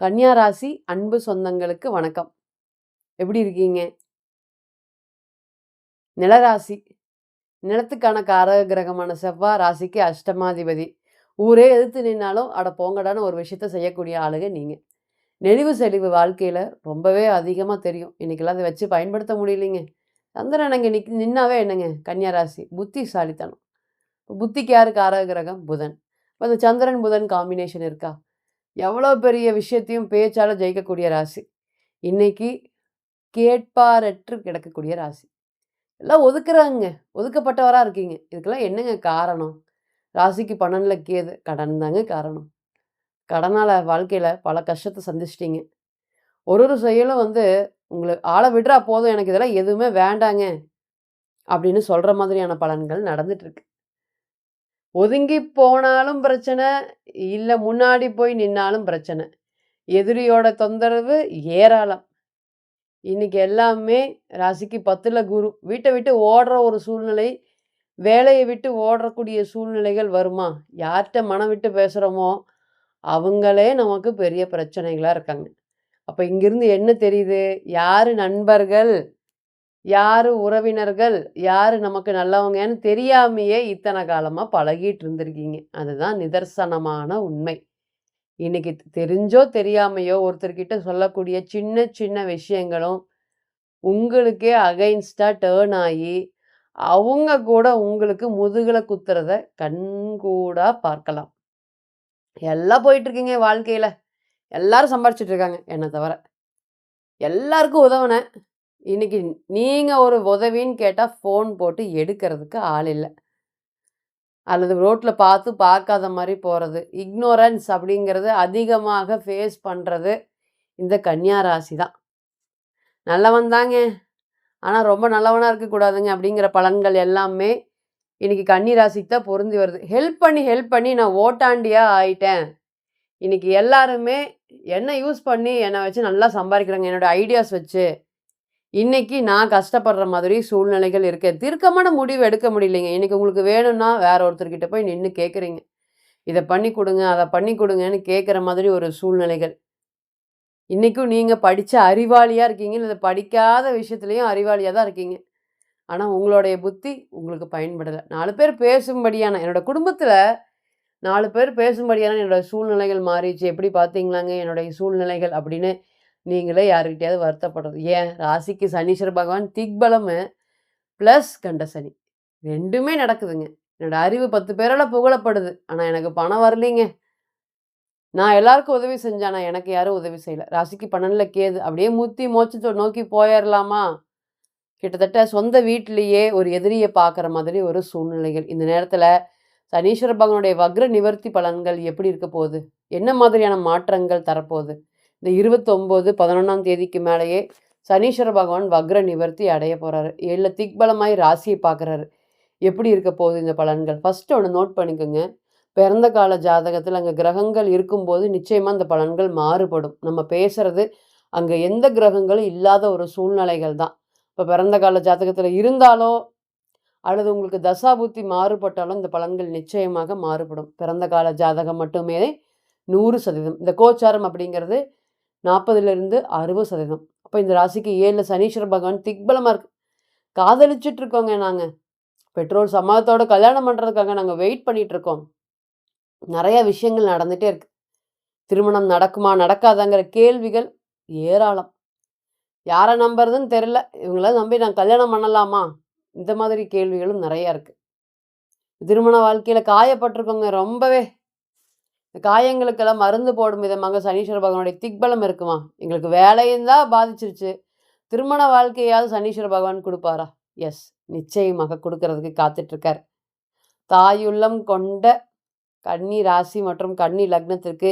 கன்னியா ராசி அன்பு சொந்தங்களுக்கு வணக்கம். எப்படி இருக்கீங்க? நிலராசி. நிலத்துக்கான காரக கிரகமான செவ்வாய் ராசிக்கு அஷ்டமாதிபதி. ஊரே எதிர்த்து நின்னாலும் அட போங்கடான்னு ஒரு விஷயத்த செய்யக்கூடிய ஆளுங்க நீங்கள் நெளிவு செழிவு வாழ்க்கையில் ரொம்பவே அதிகமாக தெரியும். இன்னைக்கெல்லாம் அதை வச்சு பயன்படுத்த முடியலைங்க. சந்திரன் அங்கே நிக் நின்னாவே என்னங்க? கன்னியா ராசி. புத்திசாலித்தனம். புத்திக்கு யார் காரக கிரகம் புதன். இப்போ அந்த சந்திரன் புதன் காம்பினேஷன் இருக்கா? எவ்வளோ பெரிய விஷயத்தையும் பேச்சால் ஜெயிக்கக்கூடிய ராசி. இன்னைக்கு கேட்பாரற்று கிடக்கக்கூடிய ராசி. எல்லாம் ஒதுக்குறாங்க. ஒதுக்கப்பட்டவராக இருக்கீங்க. இதுக்கெல்லாம் என்னங்க காரணம்? ராசிக்கு பன்னெண்டில் கேது கடன் தாங்க காரணம். கடனால் வாழ்க்கையில் பல கஷ்டத்தை சந்திச்சிட்டிங்க. ஒரு ஒரு செயலும் வந்து உங்களுக்கு ஆளை விடுறா போதும். எனக்கு இதெல்லாம் எதுவுமே வேண்டாங்க. அப்படின்னு சொல்கிற மாதிரியான பலன்கள் நடந்துட்டுருக்கு ஒதுங்கி போனாலும் பிரச்சனை இல்லை முன்னாடி போய் நின்னாலும் பிரச்சனை. எதிரியோட தொந்தரவு ஏராளம். இன்னைக்கு எல்லாமே ராசிக்கு பத்தில் குரு. வீட்டை விட்டு ஓடுற ஒரு சூழ்நிலை வேலையை விட்டு ஓடக்கூடிய சூழ்நிலைகள் வருமா? யார்கிட்ட மனம் விட்டு பேசுகிறோமோ அவங்களே நமக்கு பெரிய பிரச்சனைகளாக இருக்காங்க. அப்போ இங்கிருந்து என்ன தெரியுது? யார் நண்பர்கள்? யார் உறவினர்கள் யார் நமக்கு நல்லவங்கன்னு தெரியாமையே இத்தனை காலமாக பழகிட்டு இருந்திருக்கீங்க. அதுதான் நிதர்சனமான உண்மை. இன்னைக்கு தெரிஞ்சோ தெரியாமையோ ஒருத்தர்கிட்ட சொல்லக்கூடிய சின்ன சின்ன விஷயங்களும் உங்களுக்கே அகைன்ஸ்டாக டேர்ன் ஆகி அவங்க கூட உங்களுக்கு முதுகில் குத்துறத கண்கூடாக பார்க்கலாம். எல்லாம் போயிட்டுருக்கீங்க வாழ்க்கையில். எல்லாரும் சம்பாரிச்சிட்ருக்காங்க என்னை தவிர. எல்லாருக்கும் உதவுனேன். இன்றைக்கி நீங்கள் ஒரு உதவின்னு கேட்டால் ஃபோன் போட்டு எடுக்கிறதுக்கு ஆள் இல்லை. அல்லது ரோட்டில் பார்த்து பார்க்காத மாதிரி போகிறது இக்னோரன்ஸ் அப்படிங்கிறது அதிகமாக ஃபேஸ் பண்ணுறது இந்த கன்னியா ராசி தான். நல்லவன் தாங்க. ஆனால் ரொம்ப நல்லவனாக இருக்கக்கூடாதுங்க அப்படிங்கிற பலன்கள் எல்லாமே இன்றைக்கி கன்னி ராசிக்கு தான் பொருந்தி வருது. ஹெல்ப் பண்ணி ஹெல்ப் பண்ணி நான் ஓட்டாண்டியாக ஆயிட்டேன். இன்னைக்கு எல்லாருமே என்ன யூஸ் பண்ணி என்னை வச்சு நல்லா சம்பாதிக்கிறாங்க என்னோட ஐடியாஸ் வச்சு இன்னைக்கு நான் கஷ்டப்படுற மாதிரி சூழ்நிலைகள் இருக்கேன் தீர்க்கமான முடிவு எடுக்க முடியலைங்க. இன்னைக்கு உங்களுக்கு வேணும்னா வேற ஒருத்தர்கிட்ட போய் நின்று கேட்குறீங்க இதை பண்ணி கொடுங்க அதை பண்ணி கொடுங்கன்னு கேட்குற மாதிரி ஒரு சூழ்நிலைகள். இன்றைக்கும் நீங்கள் படித்த அறிவாளியாக இருக்கீங்க. இல்லை படிக்காத விஷயத்துலையும் அறிவாளியாக தான் இருக்கீங்க. ஆனால் உங்களுடைய புத்தி உங்களுக்கு பயன்படலை. நாலு பேர் பேசும்படியான என்னோட குடும்பத்தில் நாலு பேர் பேசும்படியான என்னோட சூழ்நிலைகள் மாறிடுச்சு. எப்படி பார்த்தீங்களாங்க என்னுடைய சூழ்நிலைகள் அப்படின்னு நீங்களே யாருக்கிட்டையாவது வருத்தப்படுறது. ஏன்? ராசிக்கு சனீஸ்வர பகவான் திக்பலம் ப்ளஸ் கண்ட சனி. ரெண்டுமே நடக்குதுங்க. என்னோடய அறிவு பத்து பேரால் புகழப்படுது. ஆனால் எனக்கு பணம் வரலைங்க. நான் எல்லாருக்கும் உதவி செஞ்சானா. எனக்கு யாரும் உதவி செய்யலை. ராசிக்கு பன்னெண்டில் கேது. அப்படியே முத்தி மோச்சு நோக்கி போயிடலாமா கிட்டத்தட்ட சொந்த வீட்டிலேயே ஒரு எதிரியை பார்க்குற மாதிரி ஒரு சூழ்நிலைகள். இந்த நேரத்தில் சனீஸ்வர பகவானுடைய வக்ர நிவர்த்தி பலன்கள் எப்படி இருக்க போகுது? என்ன மாதிரியான மாற்றங்கள் தரப்போகுது? இந்த இருபத்தொம்போது பதினொன்றாம் தேதிக்கு மேலேயே சனீஸ்வர பகவான் வக்ர நிவர்த்தி அடைய போகிறாரு ஏழில் திக்பலமாய் ராசியை பார்க்குறாரு. எப்படி இருக்க போகுது இந்த பலன்கள்? ஃபஸ்ட்டு ஒன்று நோட் பண்ணிக்கோங்க. பிறந்த கால ஜாதகத்தில் அங்கே கிரகங்கள் இருக்கும்போது நிச்சயமாக அந்த பலன்கள் மாறுபடும். நம்ம பேசுகிறது அங்கே எந்த கிரகங்களும் இல்லாத ஒரு சூழ்நிலைகள் தான். இப்போ பிறந்த கால ஜாதகத்தில் இருந்தாலோ அல்லது உங்களுக்கு தசாபுத்தி மாறுபட்டாலும் இந்த பலன்கள் நிச்சயமாக மாறுபடும். பிறந்த கால ஜாதகம் மட்டுமே நூறு சதவீதம். இந்த கோச்சாரம் அப்படிங்கிறது நாற்பதுலேருந்து அறுபது சதவீதம். அப்போ இந்த ராசிக்கு ஏழில் சனீஸ்வர பகவான் திக்பலமாக இருக்கு. காதலிச்சுட்டு இருக்கோங்க நாங்கள் பெற்றோர் சமாதத்தோட கல்யாணம் பண்ணுறதுக்காக நாங்கள் வெயிட் பண்ணிகிட்ருக்கோம் இருக்கோம் விஷயங்கள் நடந்துகிட்டே இருக்கு. திருமணம் நடக்குமா நடக்காதாங்கிற கேள்விகள் ஏராளம். யாரை நம்புறதுன்னு தெரில இவங்கள நம்பி நான் கல்யாணம் பண்ணலாமா? இந்த மாதிரி கேள்விகளும் நிறையா இருக்குது திருமண வாழ்க்கையில் காயப்பட்டிருக்கோங்க ரொம்பவே. காயங்களுக்கெல்லாம் மருந்து போடும் விதமாக சனீஸ்வர பகவானுடைய திக்பலம் இருக்குமா? எங்களுக்கு வேலையும் தான் பாதிச்சிருச்சு. திருமண வாழ்க்கையாவது சனீஸ்வர பகவான் கொடுப்பாரா? எஸ் நிச்சயமாக கொடுக்கறதுக்கு காத்துட்ருக்கார். தாயுள்ளம் கொண்ட கன்னி ராசி மற்றும் கன்னி லக்னத்திற்கு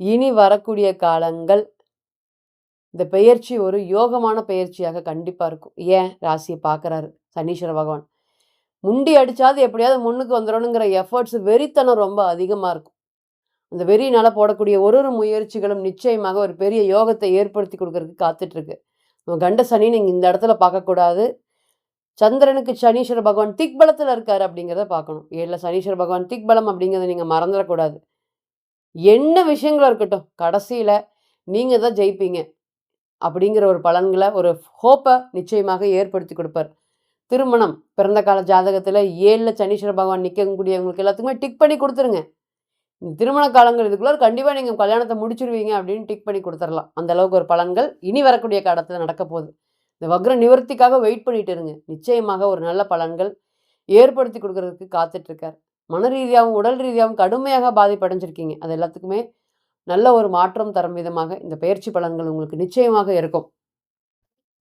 இனி வரக்கூடிய காலங்கள் இந்த பெயர்ச்சி ஒரு யோகமான பெயர்ச்சியாக கண்டிப்பாக இருக்கும். ஏன்? ராசியை பார்க்குறாரு சனீஸ்வர பகவான். முண்டி அடித்தாது எப்படியாவது முன்னுக்கு வந்துடணுங்கிற எஃபர்ட்ஸ் வெறித்தனம் ரொம்ப அதிகமாக இருக்கும். அந்த வெறியினால் போடக்கூடிய ஒரு ஒரு முயற்சிகளும் நிச்சயமாக ஒரு பெரிய யோகத்தை ஏற்படுத்தி கொடுக்கறதுக்கு காத்துட்ருக்கு. நம்ம கண்ட சனி நீங்கள் இந்த இடத்துல பார்க்கக்கூடாது. சந்திரனுக்கு சனீஸ்வர பகவான் திக்பலத்தில் இருக்கார் அப்படிங்கிறத பார்க்கணும். ஏழில் சனீஸ்வர பகவான் திக்பலம் அப்படிங்கிறத நீங்கள் மறந்துடக்கூடாது. என்ன விஷயங்களும் இருக்கட்டும் கடைசியில் நீங்கள் தான் ஜெயிப்பீங்க அப்படிங்கிற ஒரு பலன்களை ஒரு ஹோப்பை நிச்சயமாக ஏற்படுத்தி கொடுப்பார். திருமணம் பிறந்த கால ஜாதகத்தில் ஏழில் சனீஸ்வர பகவான் நிற்கக்கூடியவங்களுக்கு எல்லாத்துக்குமே டிக் பண்ணி கொடுத்துருங்க. இந்த திருமண காலங்கள் இதுக்குள்ளே கண்டிப்பாக நீங்கள் கல்யாணத்தை முடிச்சிருவீங்க அப்படின்னு டிக் பண்ணி கொடுத்துடலாம். அந்த அளவுக்கு ஒரு பலன்கள் இனி வரக்கூடிய காலத்தில் நடக்க போகுது. இந்த வக்ர நிவர்த்திக்காக வெயிட் பண்ணிட்டு இருங்க. நிச்சயமாக ஒரு நல்ல பலன்கள் ஏற்படுத்தி கொடுக்கறதுக்கு காத்துட்ருக்கார். மன ரீதியாகவும் உடல் ரீதியாகவும் கடுமையாக பாதிப்படைஞ்சிருக்கீங்க. அது எல்லாத்துக்குமே நல்ல ஒரு மாற்றம் தரும் விதமாக இந்த பயிற்சி பலன்கள் உங்களுக்கு நிச்சயமாக இருக்கும்.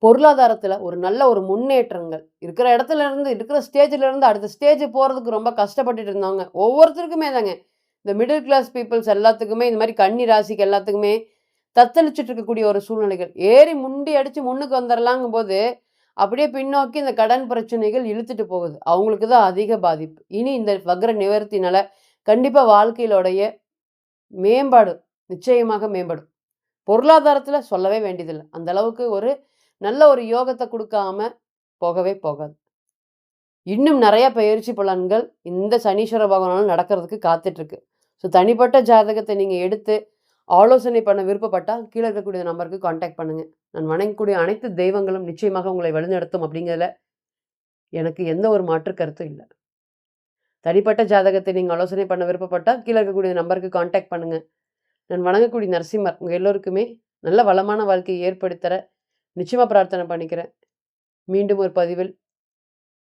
பொருளாதாரத்தில் ஒரு நல்ல ஒரு முன்னேற்றங்கள். இருக்கிற இடத்துல இருந்து இருக்கிற ஸ்டேஜில் இருந்து அடுத்த ஸ்டேஜ் போகிறதுக்கு ரொம்ப கஷ்டப்பட்டுட்டு இருந்தாங்க ஒவ்வொருத்தருக்குமே தாங்க இந்த மிடில் கிளாஸ் பீப்புள்ஸ் எல்லாத்துக்குமே இந்த மாதிரி கன்னி ராசிக்கு எல்லாத்துக்குமே தத்தளிச்சுட்டு இருக்கக்கூடிய ஒரு சூழ்நிலைகள். ஏறி முண்டி அடித்து முன்னுக்கு வந்துடலாங்கும் போது அப்படியே பின்னோக்கி இந்த கடன் பிரச்சனைகள் இழுத்துட்டு போகுது. அவங்களுக்கு தான் அதிக பாதிப்பு. இனி இந்த வக்ர நிவர்த்தினால கண்டிப்பாக வாழ்க்கையிலோடைய மேம்பாடு நிச்சயமாக மேம்படும். பொருளாதாரத்தில் சொல்லவே வேண்டியதில்லை. அந்த அளவுக்கு ஒரு நல்ல ஒரு யோகத்தை கொடுக்காம போகவே போகாது. இன்னும் நிறைய பயிற்சி பலன்கள் இந்த சனீஸ்வர பகவானால் நடக்கிறதுக்கு காத்துட்ருக்கு. ஸோ தனிப்பட்ட ஜாதகத்தை நீங்கள் எடுத்து ஆலோசனை பண்ண விருப்பப்பட்டால் கீழே இருக்கக்கூடிய நம்பருக்கு காண்டாக்ட் பண்ணுங்கள் நான் வணங்கக்கூடிய அனைத்து தெய்வங்களும் நிச்சயமாக உங்களை வழிநடத்தும் அப்படிங்கிறதுல எனக்கு எந்த ஒரு மாற்று கருத்தும் இல்லை. தனிப்பட்ட ஜாதகத்தை நீங்கள் ஆலோசனை பண்ண விருப்பப்பட்டால் கீழே இருக்கக்கூடிய நம்பருக்கு காண்டாக்ட் பண்ணுங்கள் நான் வணங்கக்கூடிய நரசிம்மர் உங்கள் எல்லோருக்குமே நல்ல வளமான வாழ்க்கையை ஏற்படுத்தர நிச்சயமாக பிரார்த்தனை பண்ணிக்கிறேன். மீண்டும் ஒரு பதிவில்